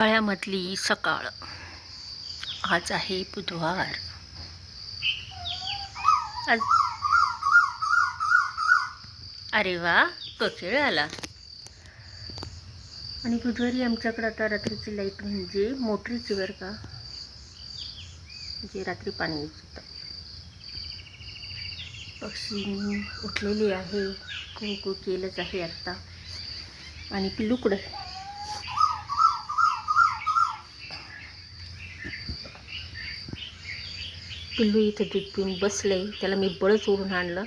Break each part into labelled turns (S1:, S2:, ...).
S1: पाळ्यामधली सकाळ. आज आहे बुधवार. आज अरे वा ककेळ आला. आणि बुधवारी आमच्याकडे आता रात्रीची लाइट म्हणजे मोटरीची बरं का. जे रात्री पाणी येत. होतं पक्षी उठलेली आहे कुंकू केलंच आहे आत्ता आणि पिल्लूकडं पिल्लू इथं दूध पिऊन बसले. त्याला मी बळच ओढून आणलं.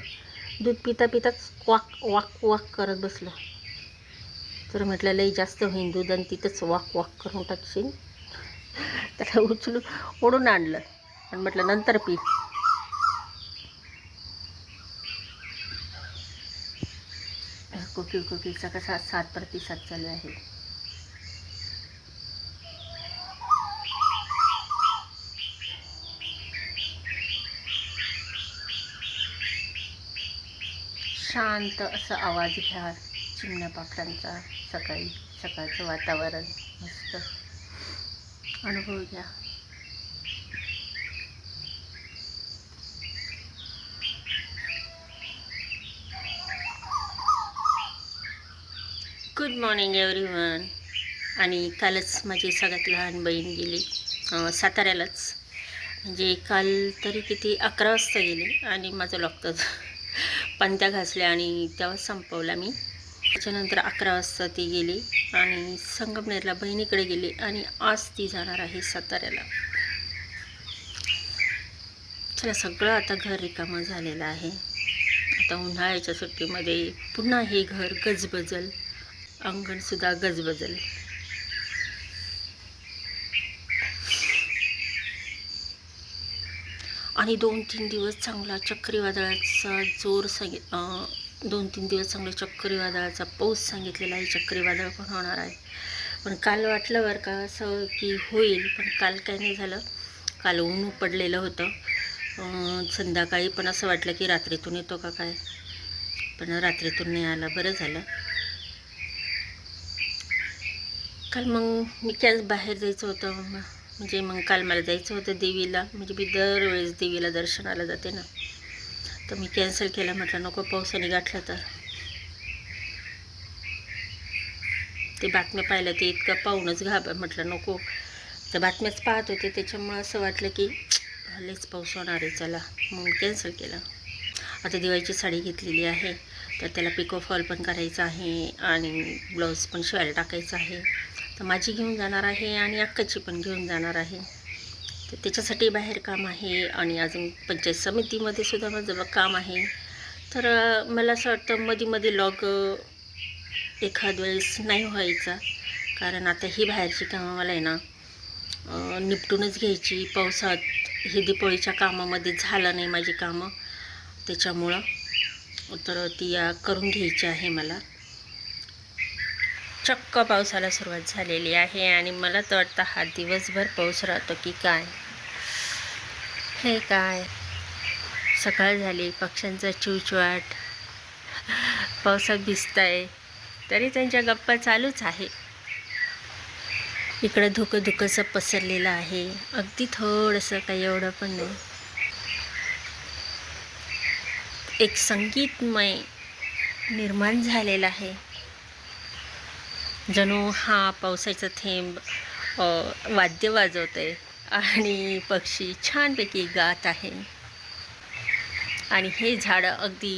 S1: दूध पिता पिताच वाक वाक वाक करत बसलं. तर म्हटलं लई जास्त होईन दूध आणि तिथंच वाक वाक करून टाकशील त्याला उचलून ओढून आणलं. आणि म्हटलं नंतर पी. कुकी कुकीचा कसा सात प्रतिसाद चालू आहे. शांत असा आवाज घ्या. चिमण्या पाखरांचा सकाळी सकाळचं वातावरण मस्त. अनुभव घ्या. गुड मॉर्निंग एव्हरीवन आणि कालच माझी सगळ्यात लहान बहीण गेली साताऱ्यालाच. म्हणजे काल तरी किती अकरा वाजता गेले आणि माझं लॉकडाऊन पंत्या घासल्या आणि तेव्हा संपवला मी. त्याच्यानंतर अकरा वाजता ती गेली आणि संगमनेरला बहिणीकडे गेली आणि आज ती जाणार आहे साताऱ्याला. चला सगळं आता घर रिकामं झालेलं आहे. आता उन्हाळ्याच्या सुट्टीमध्ये पुन्हा हे घर गजबजल. अंगणसुद्धा गजबजल. आणि दोन तीन दिवस चांगला चक्रीवादळाचा जोर सांगित दोन तीन दिवस चांगला चक्रीवादळाचा पाऊस सांगितलेला आहे. चक्रीवादळ पण होणार आहे. पण काल वाटलं बरं का असं की होईल पण काल काय नाही झालं. काल ऊन पडलेलं होतं. संध्याकाळी पण असं वाटलं की रात्रीतून येतो का काय? पण रात्रीतून नाही आला बरं झालं. काल मग मी काय बाहेर जायचं होतं. मग म्हणजे मग काल मला जायचं होतं देवीला. म्हणजे मी दरवेळेस देवीला दर्शनाला जाते ना. तर मी कॅन्सल केलं. म्हटलं नको पावसाने गाठलं तर. ते बातम्या पाहिलं ते इतकं पाहूनच घाब म्हटलं नको. त्या बातम्याच पाहत होते. त्याच्यामुळं असं वाटलं की हल्लेच पाऊस होणार आहे चला. मग कॅन्सल केलं. आता दिवाळीची साडी घेतलेली आहे. तर त्याला पिको फॉल पण करायचं आहे. आणि ब्लाऊज पण शिवायला टाकायचं आहे. तर माझी घेऊन जाणार आहे आणि अक्काची पण घेऊन जाणार आहे. तर त्याच्यासाठी बाहेर काम आहे आणि अजून पंचायत समितीमध्ये सुद्धा माझं काम आहे. तर मला असं वाटतं मध्ये मध्ये लॉग एखाद वेळेस नाही व्हायचा. कारण आता ही बाहेरची कामं मला आहे ना निपटूनच घ्यायची. पावसात हे दिपोळीच्या कामामध्ये झालं नाही माझी कामं. त्याच्यामुळं तर ती या करून घ्यायची आहे मला. चक्क पावसाला सुरुवात झालेली आहे आणि मला तर वाटतं हा दिवसभर पाऊस राहतो की काय? हे काय? सकाळ झाली पक्ष्यांचा चिवचिवाट पावसात भिजताय तरी त्यांच्या गप्पा चालूच आहे. इकडं धुकं धुकंसं पसरलेलं आहे. अगदी थोडंसं काही एवढं पण नाही. एक संगीतमय निर्माण झालेला आहे. जणू हा पावसाचा थेंब वाद्य वाजवत आहे आणि पक्षी छानपैकी गात आहे. आणि हे झाडं अगदी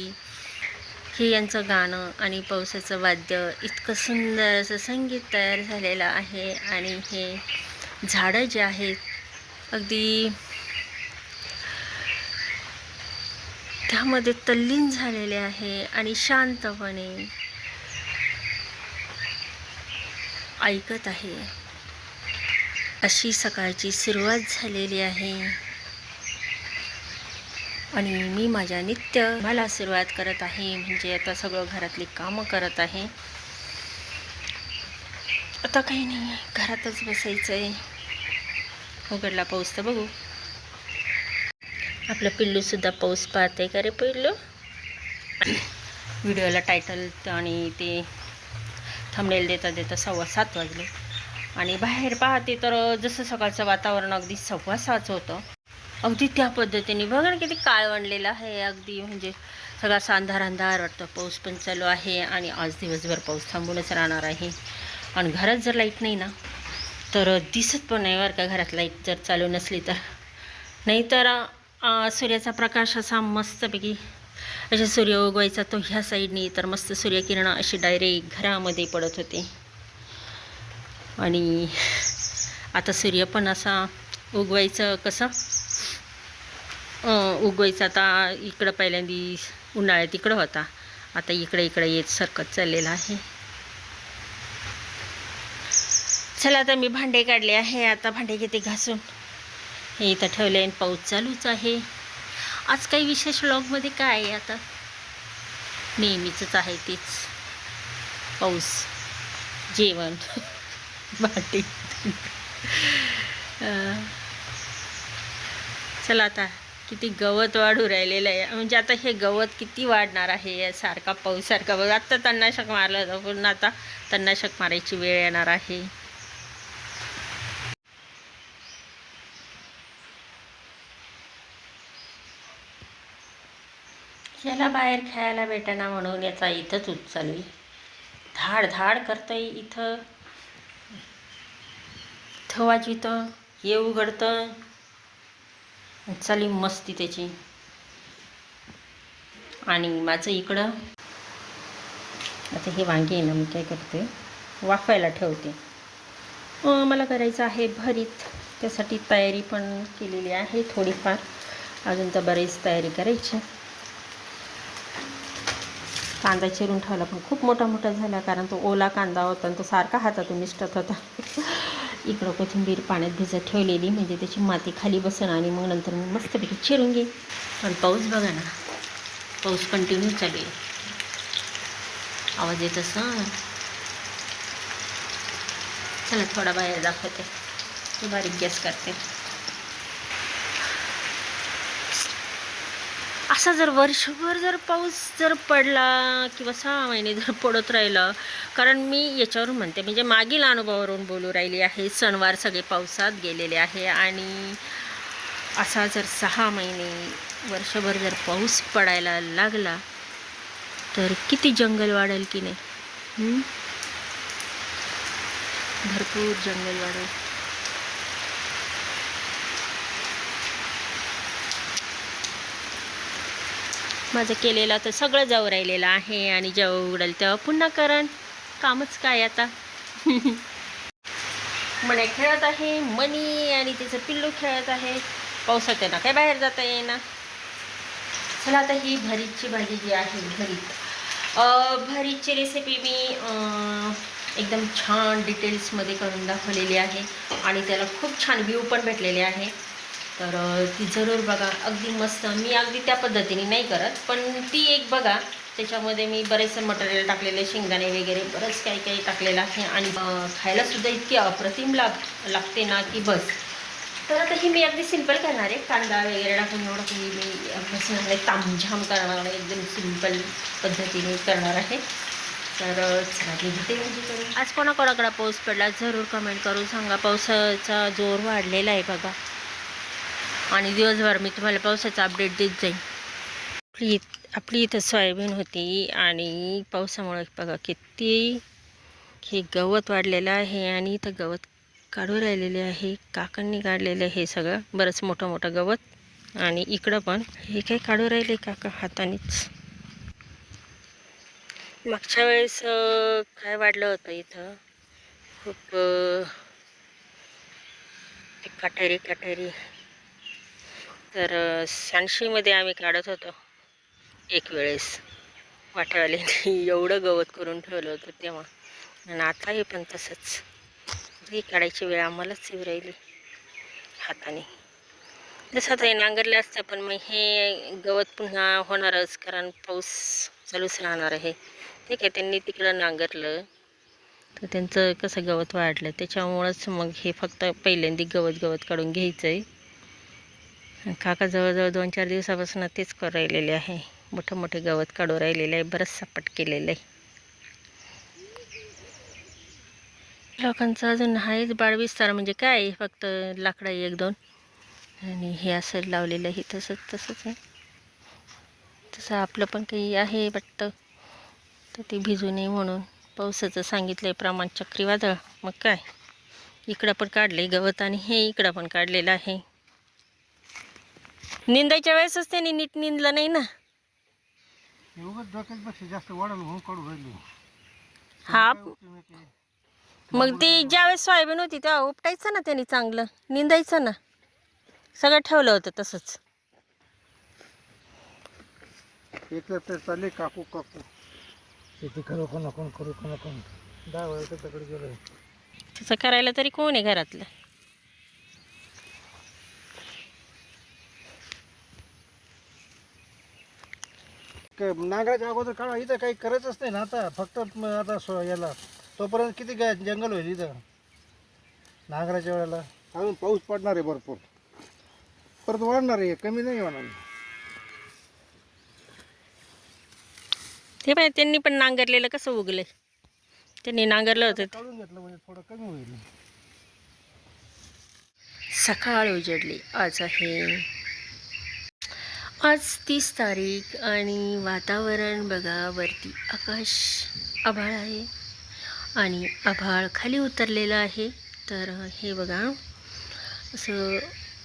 S1: हे यांचं गाणं आणि पावसाचं वाद्य इतकं सुंदर असं संगीत तयार झालेलं आहे आणि हे झाडं जे आहेत अगदी त्यामध्ये तल्लीन झालेले आहे आणि शांतपणे ऐकत आहे. अशी सकाळची सुरुवात झालेली आहे. आणि मी माझ्या नित्य मला सुरुवात करत आहे. म्हणजे आता सगळं घरातली कामं करत आहे. आता काही नाही घरातच बसायचं आहे उघडला पाऊस तर बघू. आपलं पिल्लूसुद्धा पाऊस पाहते का रे पिल्लू? व्हिडिओला टायटल आणि ते थंबनेल देता देता सव्वा सात वाजले. आणि बाहेर पाहते तर जसं सकाळचं वातावरण अगदी सव्वा सहाचं होतं. अगदी त्या पद्धतीने बघा ना किती काळवणलेलं आहे. अगदी म्हणजे सगळा असा अंधार अंधार वाटतं. पाऊस पण चालू आहे आणि आज दिवसभर पाऊस थांबूनच राहणार आहे. आणि घरात जर लाइट नाही ना तर दिसत पण नाही बरं का घरात लाइट जर चालू नसली तर. नाहीतर सूर्याचा प्रकाश असा मस्तपैकी अशा सूर्य उगवायचा तो ह्या साईडनी तर मस्त सूर्यकिरणं अशी डायरेक्ट घरामध्ये पडत होते. आणि आता सूर्य पण असा उगवायचं कसं? उगवायचं आता इकडं पहिल्यांदी उन्हाळ्यात इकडं होता. आता इकडे इकडे येत सरकत चाललेला आहे. चला आता मी भांडे काढले आहे. आता भांडे घेते घासून. हे इथं ठेवले आणि पाऊस चालूच आहे. आज काही विशेष व्लॉगमध्ये काय आहे आता? नेहमीचंच आहे तेच. पाऊस. जेवण. भांडी. चला आता किती गवत वाढू राहिलेलं आहे. म्हणजे आता हे गवत किती वाढणार आहे सारखा पाऊस सारखा आत्ता तणनाशक मारलं होतं पूर्ण आता तणनाशक मारायची वेळ येणार आहे. याला बाहेर खेळायला भेटेना म्हणून याचा इथंच उच धाड धाड करतंय इथं. इथं वाजवितं हे उघडतं. चाली मस्ती त्याची. आणि माझं इकडं. आता हे वांगे आहे ना मी काय करते? वाफायला ठेवते. मला करायचं आहे भरीत. त्यासाठी तयारी पण केलेली आहे थोडीफार. अजून तर बरीच तयारी करायची. कांदा चिरून ठेवला पण खूप मोठा मोठा झाला कारण तो ओला कांदा होता आणि तो सारखा हातातून निष्ठत होता. इकडं कोथिंबीर पाण्यात भिजत ठेवलेली म्हणजे त्याची माती खाली बसणं आणि मग नंतर मी मस्तपैकी चिरून घे पण पाऊस बघा ना पाऊस कंटिन्यू चालू आहे. आवाज येत असं चला थोडा बाहेर दाखवते. बारीक गॅस करते. असा जर वर्षभर जर पाऊस जर पडला किंवा सहा महिने जर पडत राहिलं कारण मी याच्यावरून म्हणते म्हणजे मागील अनुभवावरून बोलू राहिली आहे सणवार सगळे पावसात गेलेले आहे आणि असा जर सहा महिने वर्षभर जर पाऊस पडायला लागला तर किती जंगल वाढेल की नाही? भरपूर जंगल वाढेल. माझं केलेलं तर सगळं जाऊ राहिलेलं आहे आणि जेव्हा उघडेल तेव्हा पुन्हा करण. कामच काय आता? मण्या खेळत आहे मनी आणि तिचं पिल्लू खेळत आहे. पावसात त्यांना काय बाहेर जाता येईना. चला आता ही भरीतची भाजी जी आहे भरीत. भरीतची रेसिपी मी एकदम छान डिटेल्समध्ये करून दाखवलेली आहे. आणि त्याला खूप छान व्ह्यू पण भेटलेले आहे. तर ती जरूर बघा. अगदी मस्त. मी अगदी त्या पद्धतीने नाही करत पण ती एक बघा. त्याच्यामध्ये मी बरेचसे मटेरियल टाकलेले शेंगदाणे वगैरे बरंच काही काही टाकलेलं आहे. आणि खायलासुद्धा इतकी अप्रतिम लाग लागते ना की बस. तर आता ही मी अगदी सिंपल करणार आहे. कांदा वगैरे टाकून एवढं काही मी कसं तामझाम करणार नाही एकदम सिंपल पद्धतीने करणार आहे. तर म्हणजे आज कोणाकोणाकडे पाऊस पडला जरूर कमेंट करून सांगा. पावसाचा जोर वाढलेला आहे बघा. आणि दिवसभर मी तुम्हाला पावसाचा अपडेट देत जाईन. आपली आपली इथं सोयाबीन होती आणि पावसामुळे बघा किती हे गवत वाढलेलं आहे आणि इथं गवत काढू राहिलेले आहे काकांनी काढलेलं आहे हे सगळं बरंच मोठं मोठं गवत. आणि इकडं पण हे काही काढू राहिले काका हातानेच. मागच्या वेळेस काय वाढलं होतं इथं? खूप अं, ते काटेरी काटेरी तर अ, सांडशीमध्ये आम्ही काढत होतो. एक वेळेस. वाट्यावाल्यांनी एवढं गवत करून ठेवलं होतं तेव्हा. आणि आताही पण तसंच. ही काढायची वेळ आम्हालाच येऊ राहिली. हाताने. जसं आता हे नांगरलं असतं पण मग हे गवत पुन्हा होणारच कारण पाऊस चालूच राहणार आहे. ठीक आहे त्यांनी तिकडं नांगरलं. तर त्यांचं कसं गवत वाढलं त्याच्यामुळंच मग हे फक्त पहिल्यांदा गवत गवत काढून घ्यायचं आहे काका जवळजवळ दोन चार दिवसापासून तेच करू राहिलेले आहे. मोठं मोठे गवत काढू राहिलेलं आहे. बरंच सपाट केलेलं आहे. लोकांचं अजून आहेच बाळविस्तार म्हणजे काय? फक्त लाकडं एक दोन. आणि हे असं लावलेलं आहे. तसंच तसंच आहे. तसं आपलं पण काही आहे वाटतं. तर ते भिजू नये म्हणून. पावसाचं सांगितलं आहे प्रमाण चक्रीवादळ. मग काय? इकडं पण काढले गवत आणि हे इकडं पण काढलेलं आहे. निंदायच्या वेळेसच त्यांनी नीट निंदलं नाही ना.
S2: डोक्यापेक्षा जास्त राहिली
S1: हा. मग ती ज्यावेळेस सोयाबीन होती तेव्हा उपटायचं ना त्यांनी चांगलं निंदायचं ना. सगळं ठेवलं होतं तसंच.
S2: एकतर तर चालले काकू काकू. शेती करू का नको करू का नको दहा वेळा त्याच्याकडे गेलो
S1: तसं करायला तरी कोण आहे घरातलं?
S2: नांगराच्या अगोदर काढा. इथं काही करायचंच नाही ना आता. फक्त म- आता सो याला. तोपर्यंत किती गा जंगल होईल इथं? नांगराच्या वेळेला. अजून पाऊस पडणार आहे भरपूर. परत वाढणार आहे. कमी नाही होणार
S1: ते पाहिजे त्यांनी पण नांगरलेलं कसं उगलंय? त्यांनी नांगरलं होतं.
S2: काढून घेतलं म्हणजे थोडं कमी होईल.
S1: सकाळ उजडली. आज आहे आज तीस तारीख आणि वातावरण बघा वरती आकाश आभाळ आहे आणि आभाळ खाली उतरलेलं आहे. तर हे बघा असं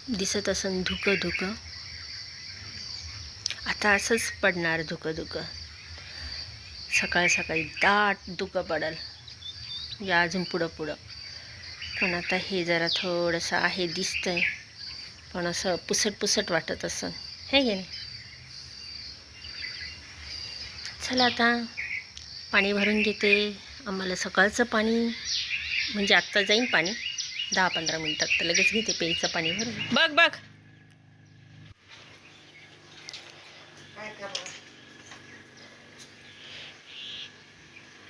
S1: दिसत असं धुकं धुकं आता असंच पडणार धुकं धुकं सकाळ सकाळी दाट धुकं पडल. या अजून पुढं पुढं पण आता हे जरा थोडंसं आहे दिसतंय. पण असं पुसट पुसट वाटत असं हे घे चला आता पाणी भरून घेते. आम्हाला सकाळचं पाणी म्हणजे आत्ता जाईन पाणी. दहा पंधरा मिनटात तर लगेच घेते प्यायचं पाणी भरून. बघ बघ.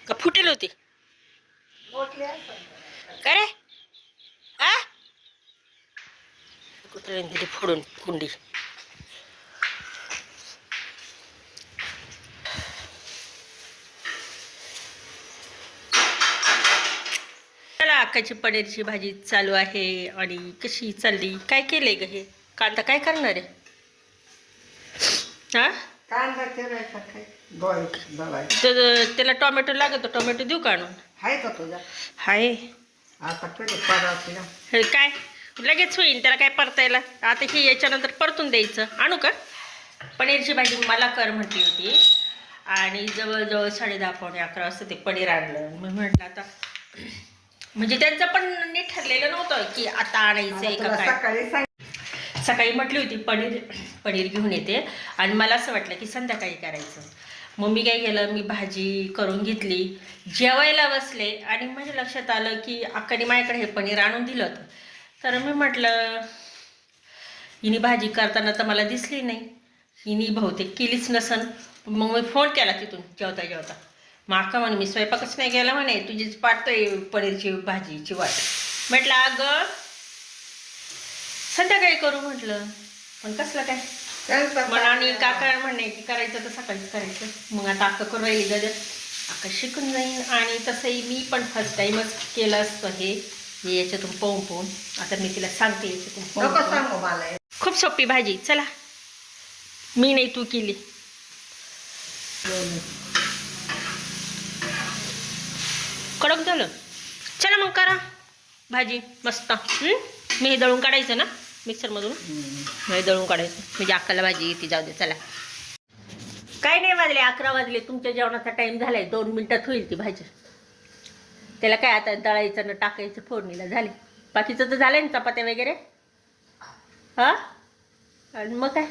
S1: का फुटेल होती? काय रे? आ? कुत्र्याने फोडून कुंडी. चला अक्काची पनीरची भाजी चालू आहे आणि कशी चालली? काय केलंय ग हे? कांदा काय करणार आहे? हा?
S3: कांदा चिरायचा काय? बॉईल दळायचा
S1: तर त्याला टोमॅटो लागतो टोमॅटो देऊ का आणून?
S3: आहे का तुझा?
S1: हाय
S3: आता कधी पराठीला
S1: हे काय? लगेच होईल त्याला काय परतायला? आता हे याच्यानंतर परतून द्यायचं. आणू का? पनीरची भाजी मला कर म्हटली होती. आणि जवळजवळ साडे दहा पावणे अकरा वाजता ते पनीर आणलं. मी म्हटलं आता म्हणजे त्यांचं पण नीट ठरलेलं नव्हतं की आता आणायचं आहे का काय.
S3: सकाळी
S1: म्हटली होती पनीर पनीर घेऊन येते. आणि मला असं वाटलं की संध्याकाळी करायचं. मग मी काय केलं मी भाजी करून घेतली. जेवायला बसले आणि माझ्या लक्षात आलं की अक्काने माझ्याकडे हे पनीर आणून दिलं होतं. तर मी म्हटलं हिने भाजी करताना तर मला दिसली नाही. हिने बहुतेक केलीच नसन. मग मी फोन केला तिथून जेवता जेवता. मग अक्का म्हणे मी स्वयंपाकच नाही गेला म्हणे तुझीच पाठतोय पनीरची भाजीची वाट. म्हटलं अगं संध्याकाळी करू म्हटलं. पण कसलं काय? मला आणि काका म्हणे की करायचं तर सकाळीच करायचं. मग आता अक्का करून राहिली गदर अक्का शिकून जाईन आणि तसंही मी पण फर्स्ट टाईमच केलं असतं हे. याच्यातून पाहून पाहून. आता मी तिला सांगते याच्यातून. खूप सोपी भाजी. चला. मी नाही तू केली. कडक झालं. चला मग करा. भाजी मस्त. मी हे दळून काढायचं ना? मिक्सरमधून? हे दळून काढायचं. म्हणजे अक्काला भाजी येते जाऊ दे चला. काय नाही वाजले अकरा वाजले. तुमच्या जेवणाचा टाईम झालाय. दोन मिनिटात होईल ती भाजी. त्याला काय आता दळायचं ना टाकायचं फोडणीला झाले. बाकीचं तर झालंय ना चपात्या वगैरे? हा? आणि मग काय?